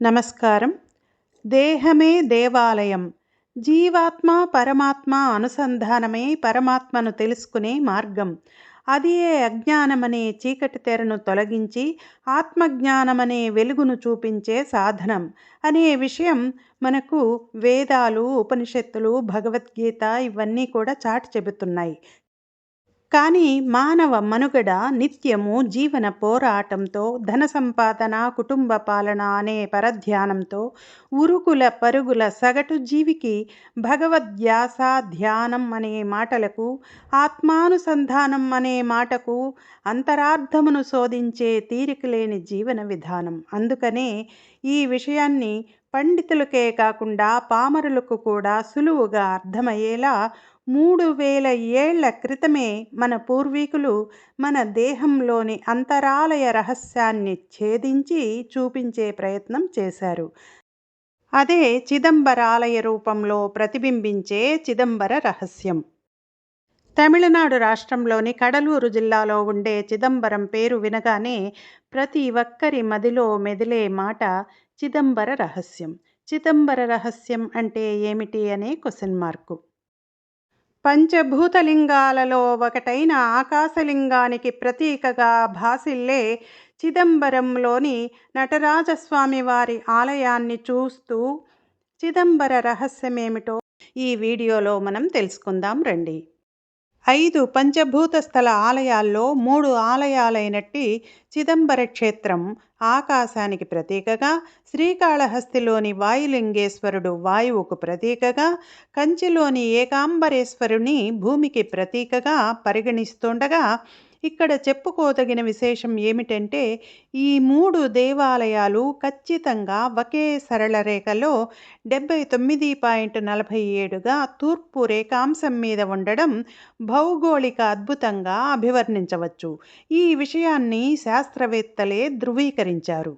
నమస్కారం. దేహమే దేవాలయం. జీవాత్మ పరమాత్మ అనుసంధానమే పరమాత్మను తెలుసుకునే మార్గం. అది ఏ అజ్ఞానమనే చీకటి తెరను తొలగించి ఆత్మజ్ఞానమనే వెలుగును చూపించే సాధనం అనే విషయం మనకు వేదాలు ఉపనిషత్తులు భగవద్గీత ఇవన్నీ కూడా చాటి చెబుతున్నాయి. కానీ మానవ మనుగడ నిత్యము జీవన పోరాటంతో ధన సంపాదన కుటుంబ పాలన అనే పరధ్యానంతో ఉరుకుల పరుగుల సగటు జీవికి భగవద్యాస ధ్యానం అనే మాటలకు ఆత్మానుసంధానం అనే మాటకు అంతరార్థమును శోధించే తీరిక లేని జీవన విధానం. అందుకనే ఈ విషయాన్ని పండితులకే కాకుండా పామరులకు కూడా సులువుగా అర్థమయ్యేలా మూడు వేల ఏళ్ళ క్రితమే మన పూర్వీకులు మన దేహంలోని అంతరాలయ రహస్యాన్ని ఛేదించి చూపించే ప్రయత్నం చేశారు. అదే చిదంబరాలయ రూపంలో ప్రతిబింబించే చిదంబర రహస్యం. తమిళనాడు రాష్ట్రంలోని కడలూరు జిల్లాలో ఉండే చిదంబరం పేరు వినగానే ప్రతి ఒక్కరి మదిలో మెదిలే మాట చిదంబర రహస్యం. చిదంబర రహస్యం అంటే ఏమిటి అనే క్వశ్చన్ మార్కు. పంచభూతలింగాలలో ఒకటైన ఆకాశలింగానికి ప్రతీకగా భాసిల్లే చిదంబరంలోని నటరాజస్వామి వారి ఆలయాన్ని చూస్తూ చిదంబర రహస్యమేమిటో ఈ వీడియోలో మనం తెలుసుకుందాం రండి. ఐదు పంచభూత స్థల ఆలయాల్లో మూడు ఆలయాలైనట్టి చిదంబర క్షేత్రం ఆకాశానికి ప్రతీకగా శ్రీకాళహస్తిలోని వాయులింగేశ్వరుడు వాయువుకు ప్రతీకగా కంచిలోని ఏకాంబరేశ్వరుని భూమికి ప్రతీకగా పరిగణిస్తుండగా ఇక్కడ చెప్పుకోదగిన విశేషం ఏమిటంటే ఈ మూడు దేవాలయాలు ఖచ్చితంగా ఒకే సరళ రేఖలో డెబ్బై తొమ్మిది పాయింట్ నలభై ఏడుగా తూర్పు రేఖాంశం మీద ఉండడం భౌగోళిక అద్భుతంగా అభివర్ణించవచ్చు. ఈ విషయాన్ని శాస్త్రవేత్తలే ధృవీకరించారు.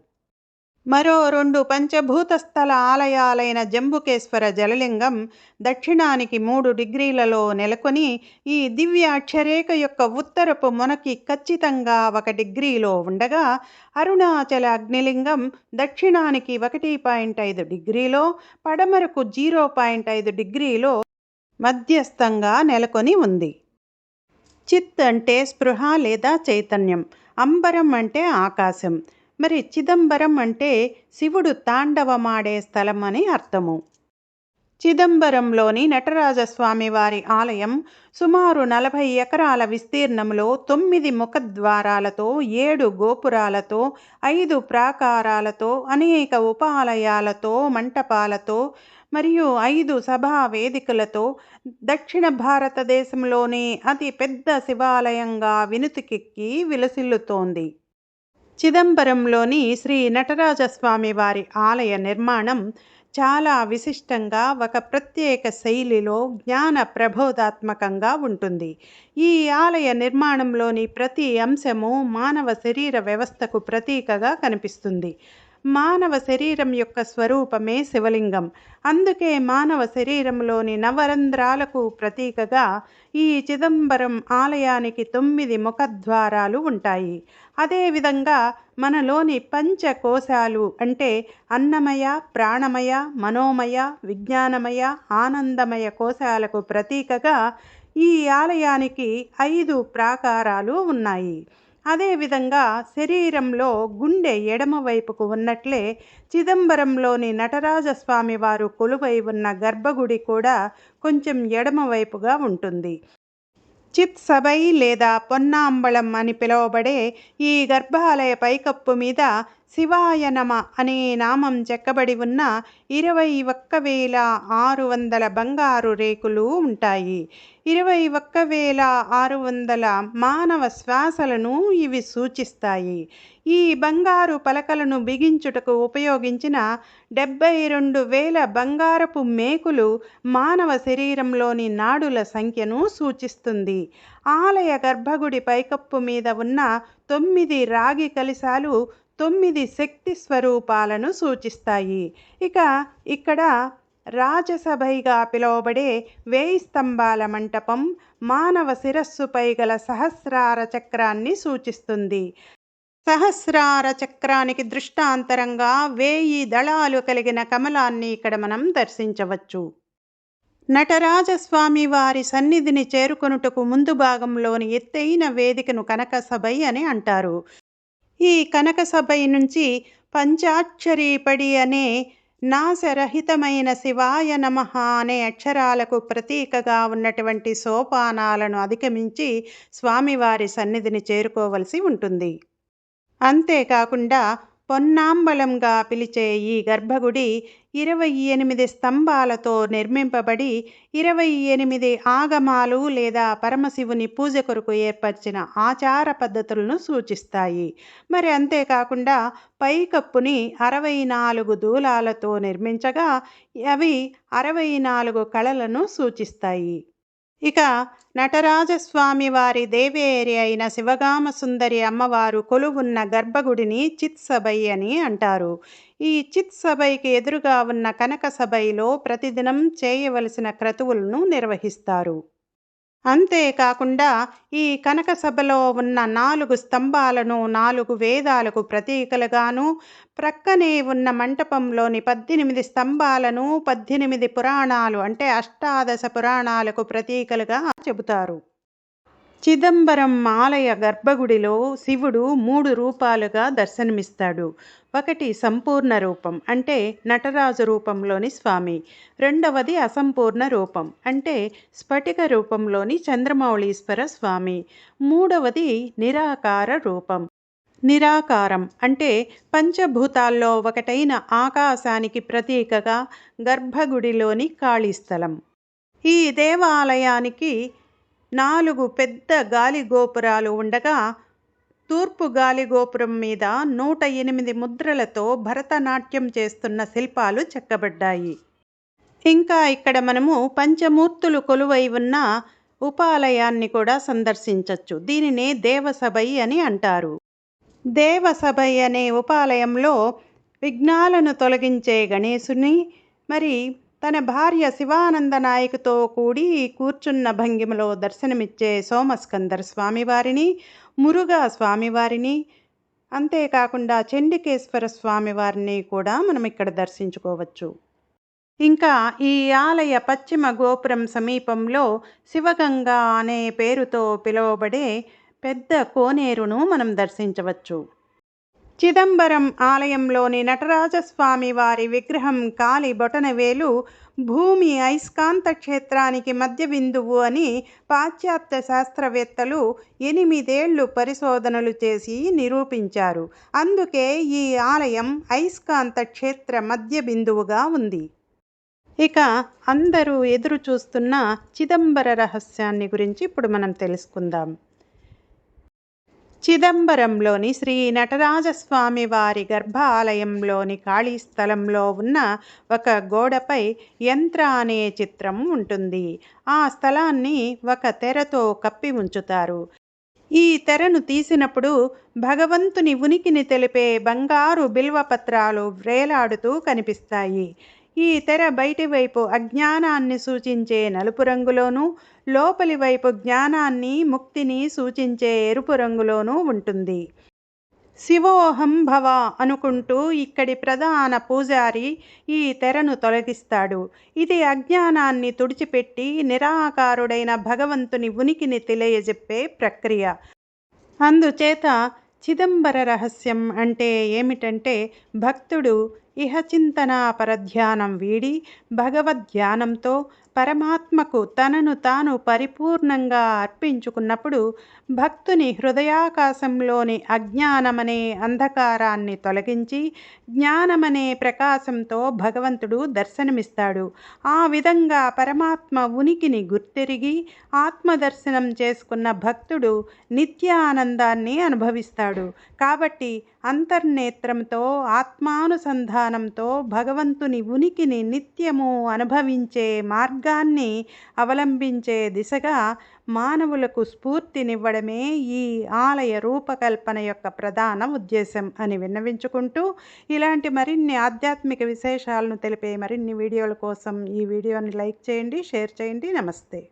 మరో రెండు పంచభూత స్థల ఆలయాలైన జంబుకేశ్వర జలలింగం దక్షిణానికి మూడు డిగ్రీలలో నెలకొని ఈ దివ్య అక్షరేఖ యొక్క ఉత్తరపు మొనకి ఖచ్చితంగా ఒక డిగ్రీలో ఉండగా అరుణాచల అగ్నిలింగం దక్షిణానికి ఒకటి పాయింట్ ఐదు డిగ్రీలో పడమరకు జీరో పాయింట్ ఐదు డిగ్రీలో మధ్యస్థంగా నెలకొని ఉంది. చిత్ అంటే స్పృహ లేదా చైతన్యం అంబరం అంటే ఆకాశం మరి చిదంబరం అంటే శివుడు తాండవమాడే స్థలం అని అర్థము. చిదంబరంలోని నటరాజస్వామి వారి ఆలయం సుమారు నలభై ఎకరాల విస్తీర్ణంలో తొమ్మిది ముఖద్వారాలతో ఏడు గోపురాలతో ఐదు ప్రాకారాలతో అనేక ఉపాలయాలతో మంటపాలతో మరియు ఐదు సభా వేదికలతో దక్షిణ భారతదేశంలోనే అతి పెద్ద శివాలయంగా వినుతికెక్కి విలసిల్లుతోంది. చిదంబరంలోని శ్రీ నటరాజస్వామి వారి ఆలయ నిర్మాణం చాలా విశిష్టంగా ఒక ప్రత్యేక శైలిలో జ్ఞాన ప్రబోధాత్మకంగా ఉంటుంది. ఈ ఆలయ నిర్మాణంలోని ప్రతి అంశము మానవ శరీర వ్యవస్థకు ప్రతీకగా కనిపిస్తుంది. మానవ శరీరం యొక్క స్వరూపమే శివలింగం. అందుకే మానవ శరీరంలోని నవరంధ్రాలకు ప్రతీకగా ఈ చిదంబరం ఆలయానికి తొమ్మిది ముఖద్వారాలు ఉంటాయి. అదేవిధంగా మనలోని పంచకోశాలు అంటే అన్నమయ ప్రాణమయ మనోమయ విజ్ఞానమయ ఆనందమయ కోశాలకు ప్రతీకగా ఈ ఆలయానికి ఐదు ప్రాకారాలు ఉన్నాయి. అదేవిధంగా శరీరంలో గుండె ఎడమవైపుకు ఉన్నట్లే చిదంబరంలోని నటరాజస్వామి వారు కొలువై ఉన్న గర్భగుడి కూడా కొంచెం ఎడమవైపుగా ఉంటుంది. చిత్ సభై లేదా పొన్నాంబళం అని పిలువబడే ఈ గర్భాలయ పైకప్పు మీద శివాయ నమ అనే నామం చెక్కబడి ఉన్న ఇరవై ఒక్క వేల ఆరు వందల బంగారు రేకులు ఉంటాయి. ఇరవై ఒక్క వేల ఆరు వందల మానవ శ్వాసలను ఇవి సూచిస్తాయి. ఈ బంగారు పలకలను బిగించుటకు ఉపయోగించిన డెబ్బై రెండు వేల బంగారపు మేకులు మానవ శరీరంలోని నాడుల సంఖ్యను సూచిస్తుంది. ఆలయ గర్భగుడి పైకప్పు మీద ఉన్న తొమ్మిది రాగి కలిశాలు తొమ్మిది శక్తి స్వరూపాలను సూచిస్తాయి. ఇక ఇక్కడ రాజసభైగా పిలువబడే వేయి స్తంభాల మంటపం మానవ శిరస్సుపై గల సహస్రార చక్రాన్ని సూచిస్తుంది. సహస్రార చక్రానికి దృష్టాంతరంగా వేయి దళాలు కలిగిన కమలాన్ని ఇక్కడ మనం దర్శించవచ్చు. నటరాజస్వామి వారి సన్నిధిని చేరుకొనుటకు ముందు భాగంలోని ఎత్తైన వేదికను కనకసభై అని అంటారు. ఈ కనకసభై నుంచి పంచాక్షరీపడి అనే నాశరహితమైన శివాయ నమ అనే అక్షరాలకు ప్రతీకగా ఉన్నటువంటి సోపానాలను అధిగమించి స్వామివారి సన్నిధిని చేరుకోవలసి ఉంటుంది. అంతేకాకుండా పొన్నాంబలంగా పిలిచే ఈ గర్భగుడి ఇరవై ఎనిమిది స్తంభాలతో నిర్మింపబడి ఇరవై ఎనిమిది ఆగమాలు లేదా పరమశివుని పూజ కొరకు ఏర్పరిచిన ఆచార పద్ధతులను సూచిస్తాయి. మరి అంతేకాకుండా పైకప్పుని అరవై నాలుగు దూలాలతో నిర్మించగా అవి అరవై నాలుగు కళలను సూచిస్తాయి. ఇక నటరాజస్వామి వారి దేవేరి అయిన శివగామ సుందరి అమ్మవారు కొలువున్న గర్భగుడిని చిత్సభై అని అంటారు. ఈ చిత్సభైకి ఎదురుగా ఉన్న కనక సభైలో ప్రతిదినం చేయవలసిన క్రతువులను నిర్వహిస్తారు. అంతేకాకుండా ఈ కనకసభలో ఉన్న నాలుగు స్తంభాలను నాలుగు వేదాలకు ప్రతీకలుగాను ప్రక్కనే ఉన్న మంటపంలోని పద్దెనిమిది స్తంభాలను పద్దెనిమిది పురాణాలు అంటే అష్టాదశ పురాణాలకు ప్రతీకలుగా చెబుతారు. చిదంబరం ఆలయ గర్భగుడిలో శివుడు మూడు రూపాలుగా దర్శనమిస్తాడు. ఒకటి సంపూర్ణ రూపం అంటే నటరాజు రూపంలోని స్వామి. రెండవది అసంపూర్ణ రూపం అంటే స్ఫటిక రూపంలోని చంద్రమౌళీశ్వర స్వామి. మూడవది నిరాకార రూపం. నిరాకారం అంటే పంచభూతాల్లో ఒకటైన ఆకాశానికి ప్రతీకగా గర్భగుడిలోని ఖాళీస్థలం. ఈ దేవాలయానికి నాలుగు పెద్ద గాలి గోపురాలు ఉండగా తూర్పు గాలి గోపురం మీద నూట ఎనిమిది ముద్రలతో భరతనాట్యం చేస్తున్న శిల్పాలు చెక్కబడ్డాయి. ఇంకా ఇక్కడ మనము పంచమూర్తులు కొలువై ఉన్న ఉపాలయాన్ని కూడా సందర్శించవచ్చు దీనినే దేవసభై అని అంటారు. దేవసభై అనే ఉపాలయంలో విఘ్నాలను తొలగించే గణేశుని మరి తన భార్య శివానంద నాయకుతో కూడి కూర్చున్న భంగిమలో దర్శనమిచ్చే సోమస్కందర్ స్వామివారిని మురుగా స్వామివారిని అంతేకాకుండా చండికేశ్వర స్వామివారిని కూడా మనం ఇక్కడ దర్శించుకోవచ్చు. ఇంకా ఈ ఆలయ పశ్చిమ గోపురం సమీపంలో శివగంగా అనే పేరుతో పిలువబడే పెద్ద కోనేరును మనం దర్శించవచ్చు. చిదంబరం ఆలయంలోని నటరాజస్వామి వారి విగ్రహం కాలి బొటనవేలు భూమి అయస్కాంత క్షేత్రానికి మధ్య బిందువు అని పాశ్చాత్య శాస్త్రవేత్తలు ఎనిమిదేళ్ళు పరిశోధనలు చేసి నిరూపించారు. అందుకే ఈ ఆలయం అయస్కాంత క్షేత్ర మధ్య బిందువుగా ఉంది. ఇక అందరూ ఎదురు చూస్తున్న చిదంబర రహస్యాన్ని గురించి ఇప్పుడు మనం తెలుసుకుందాం. చిదంబరంలోని శ్రీ నటరాజస్వామి వారి గర్భాలయంలోని ఖాళీ స్థలంలో ఉన్న ఒక గోడపై యంత్ర అనే చిత్రం ఉంటుంది. ఆ స్థలాన్ని ఒక తెరతో కప్పి ఉంచుతారు. ఈ తెరను తీసినప్పుడు భగవంతుని ఉనికిని తెలిపే బంగారు బిల్వపత్రాలు వ్రేలాడుతూ కనిపిస్తాయి. ఈ తెర బయటి వైపు అజ్ఞానాన్ని సూచించే నలుపు రంగులోనూ లోపలి వైపు జ్ఞానాన్ని ముక్తిని సూచించే ఎరుపు రంగులోనూ ఉంటుంది. శివోహం భవ అనుకుంటూ ఇక్కడి ప్రధాన పూజారి ఈ తెరను తొలగిస్తాడు. ఇది అజ్ఞానాన్ని తుడిచిపెట్టి నిరాకారుడైన భగవంతుని ఉనికిని తెలియజెప్పే ప్రక్రియ. అందుచేత చిదంబర రహస్యం అంటే ఏమిటంటే భక్తుడు ఇహచింతన పరధ్యానం వీడి భగవద్ధ్యానంతో పరమాత్మకు తనను తాను పరిపూర్ణంగా అర్పించుకున్నప్పుడు భక్తుని హృదయాకాశంలోని అజ్ఞానమనే అంధకారాన్ని తొలగించి జ్ఞానమనే ప్రకాశంతో భగవంతుడు దర్శనమిస్తాడు. ఆ విధంగా పరమాత్మ ఉనికిని గుర్తిరిగి ఆత్మదర్శనం చేసుకున్న భక్తుడు నిత్య ఆనందాన్ని అనుభవిస్తాడు. కాబట్టి అంతర్నేత్రంతో ఆత్మానుసంధానంతో భగవంతుని ఉనికిని నిత్యము అనుభవించే మార్గాన్ని అవలంబించే దిశగా మానవులకు స్ఫూర్తినివ్వడమే ఈ ఆలయ రూపకల్పన యొక్క ప్రధాన ఉద్దేశం అని విన్నవించుకుంటూ ఇలాంటి మరిన్ని ఆధ్యాత్మిక విశేషాలను తెలిపే మరిన్ని వీడియోల కోసం ఈ వీడియోని లైక్ చేయండి షేర్ చేయండి. నమస్తే.